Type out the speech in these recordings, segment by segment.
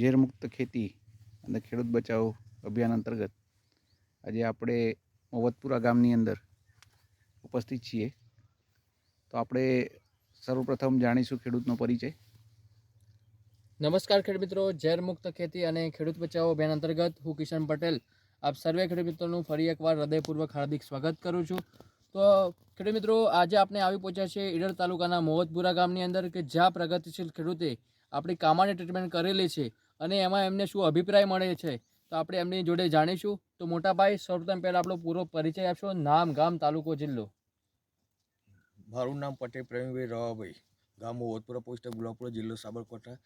ઝેરમુક્ત ખેતી અને ખેડૂત બચાવો અભિયાન અંતર્ગત આજે આપણે મોવતપુરા ગામની અંદર ઉપસ્થિત છીએ. તો આપણે સર્વપ્રથમ જાણીશું ખેડૂતનો પરિચય. નમસ્કાર ખેડૂત મિત્રો, ઝેરમુક્ત ખેતી અને ખેડૂત બચાવો અભિયાન અંતર્ગત હું કિશન પટેલ. આપ સર્વે ખેડૂત મિત્રોનું ફરી એકવાર હૃદયપૂર્વક હાર્દિક સ્વાગત કરું છું. તો ખેડૂત મિત્રો, આજે આપણે આવી પહોંચ્યા છે ઈડર તાલુકાના મોહતપુરા ગામની અંદર કે જ્યાં પ્રગતિશીલ ખેડૂતે આપણી કામાની ટ્રીટમેન્ટ કરેલી છે. અને એમાં એમને શું અભિપ્રાય મળે છે તો આપણે એમની જોડે જાણીશું. તો મોટાભાઈ સૌપ્રથમ પહેલાં આપણો પૂરો પરિચય આપશો. નામ ગામ તાલુકો જિલ્લો. મારું નામ પટેલ પ્રેમીભાઈ રવાભાઈ. ગામ ઓતપુરા પોસ્ટ ગુલાબપુરા જિલ્લો સાબરકાંઠા.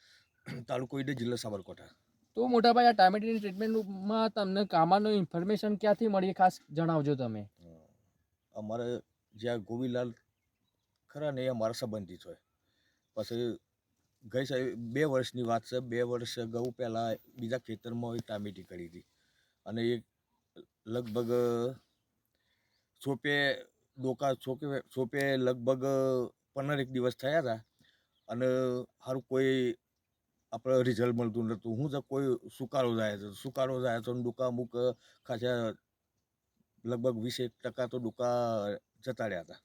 તાલુકો ઈડે જિલ્લો સાબરકાંઠા. તો મોટાભાઈ આ ટામેટીની ટ્રીટમેન્ટમાં તમને કામાનું ઇન્ફોર્મેશન ક્યાંથી મળી ખાસ જણાવજો તમે. અમારે જ્યાં ગોવિલાલ ખરા ને એ અમારા સંબંધિત હોય. પછી ગઈ સાહેબ બે વર્ષની વાત છે. બે વર્ષ અગાઉ પહેલાં બીજા ખેતરમાં એક ટામેટી કરી હતી. અને એ લગભગ, સોપે ડોકા છોકે સોપે લગભગ પંદર એક દિવસ થયા હતા. અને સારું કોઈ આપણે રિઝલ્ટ મળતું નહોતું હું તો કોઈ સુકારો જાય છે. સુકારો જાય તો ડુકા અમુક ખાસા લગભગ વીસ એક ટકા તો ડુકા જતા રહ્યા હતા.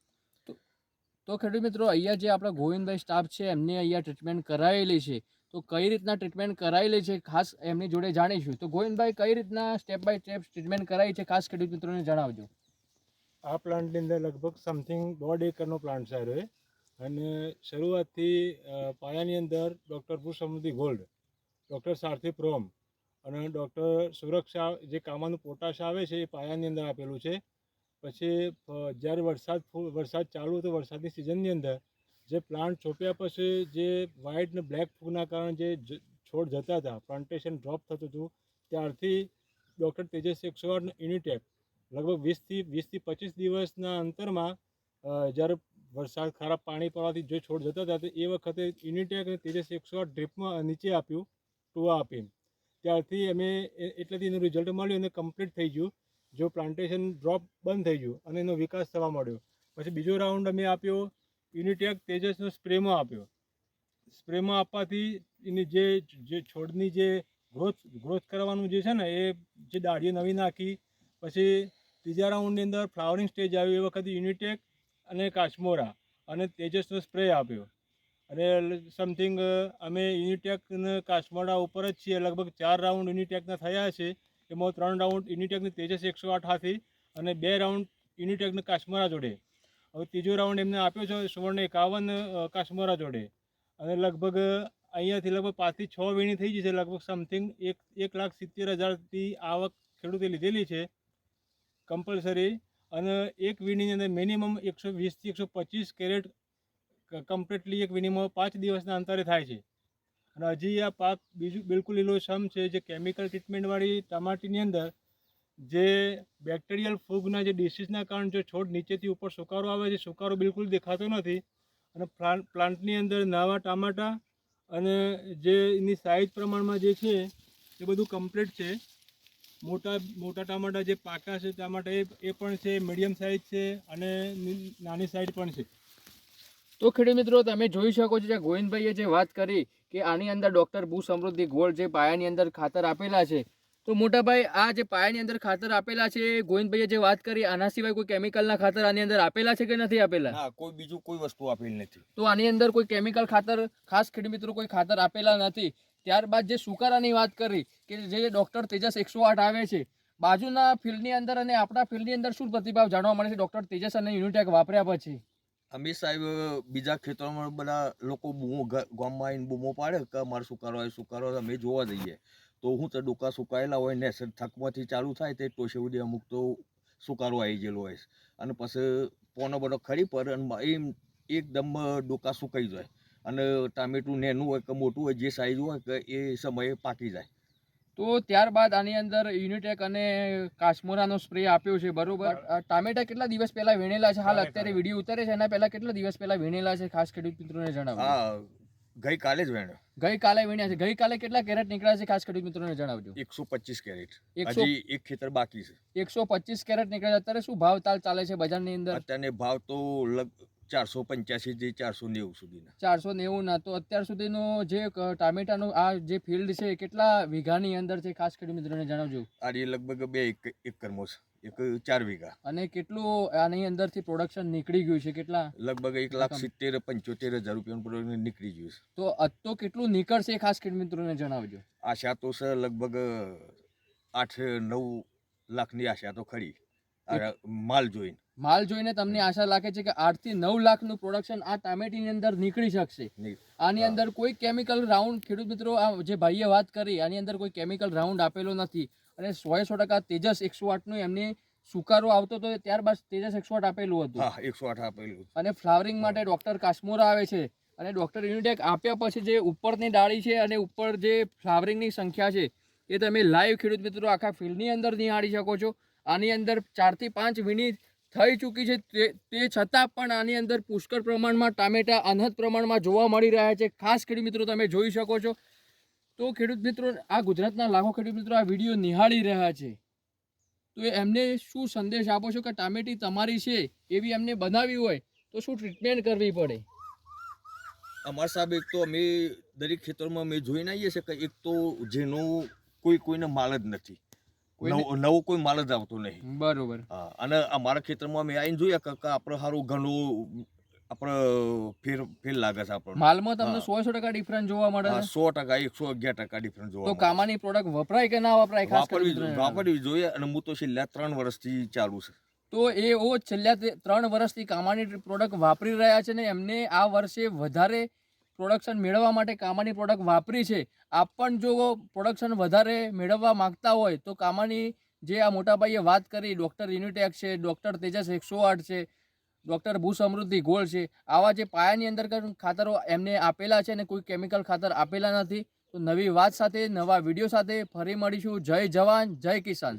તો ખેડૂત મિત્રો, અહીંયા જે આપણા ગોવિંદભાઈ સ્ટાફ છે, એમને અહીંયા ટ્રીટમેન્ટ કરાવેલી છે. તો કઈ રીતના ટ્રીટમેન્ટ કરાવેલી છે, ખાસ એમની જોડે જાણીશું. તો ગોવિંદભાઈ, કઈ રીતના સ્ટેપ બાય સ્ટેપ ટ્રીટમેન્ટ કરાવી છે, ખાસ ખેડૂત મિત્રોને જણાવજો. આ પ્લાન્ટની અંદર લગભગ સમથિંગ દોઢ એકરનો પ્લાન્ટ છે. રહ્યો અને શરૂઆતથી પાયાની અંદર ડૉક્ટર પુષ્પમૃતિ ગોલ્ડ ડૉક્ટર સારથી પ્રોમ અને ડૉક્ટર સુરક્ષા જે કામાનું પોટાશ આવે છે, એ પાયાની અંદર આપેલું છે. પછી જ્યારે વરસાદ વરસાદ ચાલુ હતો વરસાદની સિઝનની અંદર, જે પ્લાન્ટ છોપ્યા પછી જે વ્હાઇટ ને બ્લેક ફૂગના કારણે જે છોડ જતા હતા, પ્લાન્ટેશન ડ્રોપ થતું હતું, ત્યારથી ડૉક્ટર તેજસ એકસો આઠ યુનિટેક લગભગ વીસથી વીસથી પચીસ દિવસના અંતરમાં જ્યારે વરસાદ ખરાબ પાણી પડવાથી જે છોડ જતા હતા એ વખતે યુનિટેક અને તેજસ એકસો ડ્રીપમાં નીચે આપ્યું, ટુવા આપીને. ત્યારથી અમે એટલેથી એનું રિઝલ્ટ મળ્યું અને કમ્પ્લીટ થઈ ગયું. જો પ્લાન્ટેશન ડ્રોપ બંધ થઈ ગયું અને એનો વિકાસ થવા માંડ્યો. પછી બીજો રાઉન્ડ અમે આપ્યો યુનિટેક તેજસનો સ્પ્રેમાં આપ્યો. સ્પ્રેમાં આપવાથી એની જે જે છોડની જે ગ્રોથ ગ્રોથ કરવાનું જે છે ને, એ જે ડાળીઓ નવી નાખી, પછી ત્રીજા રાઉન્ડની અંદર ફ્લાવરિંગ સ્ટેજ આવ્યું એ વખતે યુનિટેક અને કાશ્મોરા અને તેજસનો સ્પ્રે આપ્યો. અને સમથિંગ અમે યુનિટેક અને કાશ્મોરા ઉપર જ છીએ. લગભગ ચાર રાઉન્ડ યુનિટેકના થયા છે. એમાં ત્રણ રાઉન્ડ યુનિટેકની તેજસ એકસો આઠ હાથી અને બે રાઉન્ડ યુનિટેકને કાશ્મરા જોડે. હવે ત્રીજો રાઉન્ડ એમને આપ્યો છે સુવર્ણ એકાવન કાશ્મરા જોડે. અને લગભગ અહીંયાથી લગભગ પાંચથી છ વીણી થઈ જશે લગભગ સમથિંગ એક એક લાખ સિત્તેર હજારથી આવક ખેડૂતે લીધેલી છે. કમ્પલસરી અને એક વીણીની અંદર મિનિમમ એકસો વીસથી એકસો પચીસ કેરેટ કમ્પ્લીટલી એક વીણીમાં પાંચ દિવસના અંતરે થાય છે. અને હજી આ પાક બીજું બિલકુલ લીલોછમ છે જે કેમિકલ ટ્રીટમેન્ટવાળી ટમાટીની અંદર જે બેક્ટેરિયલ ફૂગના જે ડિસીઝના કારણે જો છોડ નીચેથી ઉપર સુકારો આવે છે, સુકારો બિલકુલ દેખાતો નથી. અને પ્લાન્ટ પ્લાન્ટની અંદર નવા ટામાટા અને જે એની સાઇઝ પ્રમાણમાં જે છે, એ બધું કમ્પ્લીટ છે. મોટા મોટા ટામાટા જે પાકા છે, ટામાટા એ એ પણ છે મીડિયમ સાઇઝ છે અને નાની સાઇઝ પણ છે. તો ખેડૂત મિત્રો તમે જોઈ શકો છો જે ગોવિંદભાઈએ જે વાત કરી કે આની અંદર ડૉક્ટર ભૂ સમૃદ્ધિ ગોળ જે પાયાની અંદર ખાતર આપેલા છે. તો મોટાભાઈ આ જે પાયાની અંદર ખાતર આપેલા છે ગોવિંદભાઈએ જે વાત કરી આના સિવાય કોઈ કેમિકલના ખાતર આની અંદર આપેલા છે કે નથી આપેલા? કોઈ બીજું કોઈ વસ્તુ આપેલી નથી. તો આની અંદર કોઈ કેમિકલ ખાતર ખાસ ખેડૂત મિત્રો કોઈ ખાતર આપેલા નથી. ત્યારબાદ જે સુકારાની વાત કરી કે જે ડૉક્ટર તેજસ એકસો આઠ આવે છે બાજુના ફિલ્ડની અંદર અને આપણા ફિલ્ડની અંદર શું પ્રતિભાવ જાણવા મળે છે? ડૉક્ટર તેજસ અને યુનિટેક વાપર્યા પછી. અમે સાહેબ બીજા ખેતરોમાં બધા લોકો બૂમો ગામમાં આવીને બૂમો પાડે કે અમારે સુકારો હોય સુકારો હોય, અમે જોવા જઈએ. તો હું તો ડોકા સુકાયેલા હોય ને થકમાંથી ચાલુ થાય તે ટોશે સુધી અમુક તો સુકારો આવી ગયેલો હોય. અને પછી પોનો બધો ખરી પર અને એમ એકદમ ડોકા સુકાઈ જાય. અને ટામેટું નેનું હોય કે મોટું હોય જે સાઈઝ હોય કે એ સમયે પાકી જાય. તો ત્યારબાદ આની અંદર યુનિટેક અને કાશ્મોરાનો સ્પ્રે આપ્યો છે બરોબર? આ ટામેટા કેટલા દિવસ પહેલા વીણેલા છે? હાલ અત્યારે વીડિયો ઉતારે છે એના પહેલા કેટલા દિવસ પહેલા વીણેલા છે ખાસ ખેડૂત મિત્રોને જણાવો. ગઈ કાલે જ વેણ્યો. ગઈકાલે વીણ્યા છે. ગઈકાલે કેટલા કેરેટ નીકળ્યા છે ખાસ ખેડૂત મિત્રોને જણાવજો. એકસો પચીસ કેરેટ. હજી એક ખેતર બાકી છે. એકસો પચીસ કેરેટ નીકળ્યા છે. અત્યારે શું ભાવ તાલ ચાલે છે બજારની અંદર? અત્યારે ભાવ તો લગ ચારસો પંચ્યાસીથી ચારસો નેવું સુધીના. ચારસો નેવુંના. તો અત્યાર સુધીનો જે ટામેટાનો આ જે ફિલ્ડ છે કેટલા વીઘાની અંદર છે ખાસ કરી મિત્રોને જણાવજો. આ એ લગભગ બે એક એકરમાં છે એક ચાર વીઘા. અને કેટલું આની અંદરથી પ્રોડક્શન નીકળી ગયું છે કેટલા? લગભગ એક લાખ સિત્તેર પંચોતેર હજાર રૂપિયાનું નીકળી ગયું છે. તો અત્તો કેટલું નીકળશે ખાસ કરી મિત્રોને જણાવજો. આશા તો સર લગભગ આઠ નવ લાખની આશા તો ખરી. માલ જોઈને. માલ જોઈને તમને આશા લાગે છે કે આઠથી નવ લાખનું પ્રોડક્શન આ ટામેટીની અંદર નીકળી શકશે. આની અંદર કોઈ કેમિકલ રાઉન્ડ ખેડૂત મિત્રો આ જે ભાઈએ વાત કરી આની અંદર કોઈ કેમિકલ રાઉન્ડ આપેલો નથી. અને સો સો ટકા તેજસ એકસો આઠનું એમને સુકારો આવતો હતો ત્યારબાદ તેજસ એકસો આઠ આપેલું હતું. એકસો આઠ આપેલું અને ફ્લાવરિંગ માટે ડોક્ટર કાશ્મોરા આવે છે. અને ડોક્ટર યુનિટેક આપ્યા પછી જે ઉપરની ડાળી છે અને ઉપર જે ફ્લાવરિંગની સંખ્યા છે એ તમે લાઈવ ખેડૂત મિત્રો આખા ફિલ્ડની અંદર નિહાળી શકો છો. આની અંદર ચારથી પાંચ વીણી થઈ ચૂકી છે. તે તે છતાં પણ આની અંદર પુષ્કળ પ્રમાણમાં ટામેટા અનહદ પ્રમાણમાં જોવા મળી રહ્યા છે. ખાસ ખેડૂત મિત્રો તમે જોઈ શકો છો. તો ખેડૂત મિત્રો, આ ગુજરાતના લાખો ખેડૂત મિત્રો આ વીડિયો નિહાળી રહ્યા છે. તો એમને શું સંદેશ આપો છો કે ટામેટી તમારી છે એવી એમને બનાવી હોય તો શું ટ્રીટમેન્ટ કરવી પડે? અમારા સાહેબ, એક તો અમે દરેક ખેતરમાં અમે જોઈને આવીએ છીએ કે એક તો જેનું કોઈ કોઈને માલ જ નથી. નવો કોઈ માલ જ આવતો નહીં. બરોબર. હા અને અમારા ખેતરમાં અમે આવીને જોયા કાકા આપણે સારું ઘણું આપણે ફેર ફેર લાગે છે આપણને. માલમાં તમને સો સો ટકા ડિફરન્સ જોવા મળે છે? સો ટકા એકસો અગિયાર ટકા ડિફરન્સ જોવા તો કામાની પ્રોડક્ટ વપરાય કે ના વપરાય વાપરવી વાપરવી જોઈએ અને હું તો છેલ્લા ત્રણ વર્ષથી ચાલુ છે. તો એ ઓ છેલ્લા ત્રણ વર્ષથી કામાની પ્રોડક્ટ વાપરી રહ્યા છે ને એમને આ વર્ષે વધારે પ્રોડક્શન મેળવવા માટે કામાની પ્રોડક્ટ વાપરી છે, આપ પણ જો પ્રોડક્શન વધારે મેળવવા માંગતા હોય તો કામાની જે આ મોટાભાઈએ વાત કરી ડૉક્ટર યુનિટેક છે ડૉક્ટર તેજસ એકસો આઠ છે ડૉક્ટર ભૂ સમૃદ્ધિ ગોળ છે, આવા જે પાયાની અંદર ખાતરો એમને આપેલા છે અને કોઈ કેમિકલ ખાતર આપેલા નથી, તો નવી વાત સાથે, નવા વીડિયો સાથે ફરી મળીશું. જય જવાન, જય કિસાન.